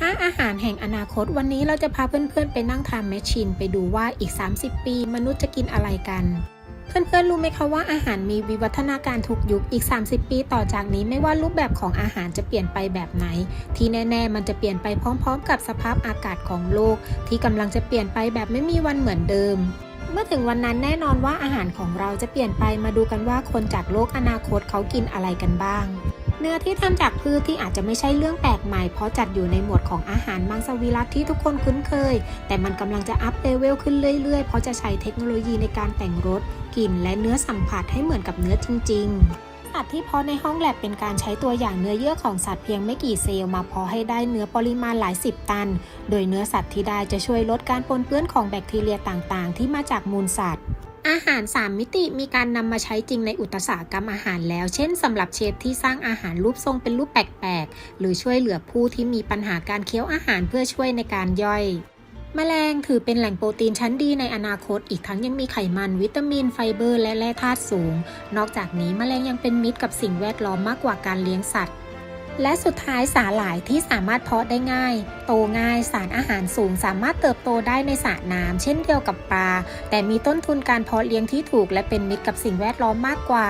5 อาหารแห่งอนาคต วันนี้เราจะพาเพื่อนๆ ไปนั่งทานแมชชีนไปดูว่าอีก 30 ปี มนุษย์จะกินอะไรกัน เพื่อนๆ รู้ไหมคะว่าอาหารมีวิวัฒนาการทุกยุคอีก 30 ปีต่อจากนี้ไม่ว่ารูปแบบของอาหารจะเปลี่ยนไปแบบไหน ที่แน่ๆ มันจะเปลี่ยนไปพร้อมๆ กับสภาพอากาศของโลก ที่กำลังจะเปลี่ยนไปแบบไม่มีวันเหมือนเดิมเมื่อถึงวันนั้นแน่นอนว่าอาหารของเราจะเปลี่ยนไปมาดูกันว่าคนจากโลกอนาคตเขากินอะไรกันบ้าง เนื้อที่ทำจากพืชที่อาจจะไม่ใช่เรื่องแปลกใหม่ เพราะจัดอยู่ในหมวดของอาหารมังสวิรัตที่ทุกคนคุ้นเคย แต่มันกำลังจะอัพเลเวลขึ้นเรื่อยๆ เพราะจะใช้เทคโนโลยีในการแต่งรสกลิ่น และเนื้อสัมผัสให้เหมือนกับเนื้อจริง ๆสัตว์ที่เพาะในห้องแลบเป็นการใช้ตัวอย่างเนื้อเยื่อของสัตว์เพียงไม่กี่เซลล์มาเพาะให้ได้เนื้อปริมาณหลายสิบตัน โดยเนื้อสัตว์ที่ได้จะช่วยลดการปนเปื้อนของแบคทีเรียต่างๆ ที่มาจากมูลสัตว์ อาหาร 3 มิติมีการนำมาใช้จริงในอุตสาหกรรมอาหารแล้ว เช่นสำหรับเชฟที่สร้างอาหารรูปทรงเป็นรูปแปลกๆ หรือช่วยเหลือผู้ที่มีปัญหาการเคี้ยวอาหารเพื่อช่วยในการย่อยแมลงถือเป็นแหล่งโปรตีนชั้นดีในอนาคต อีกทั้งยังมีไขมัน วิตามิน ไฟเบอร์ และแร่ธาตุสูง นอกจากนี้แมลงยังเป็นมิตรกับสิ่งแวดล้อมมากกว่าการเลี้ยงสัตว์ และสุดท้ายสาหร่ายที่สามารถเพาะได้ง่าย โตง่ายสารอาหารสูงสามารถเติบโตได้ในสระน้ำเช่นเดียวกับปลา แต่มีต้นทุนการเพาะเลี้ยงที่ถูกและเป็นมิตรกับสิ่งแวดล้อมมากกว่า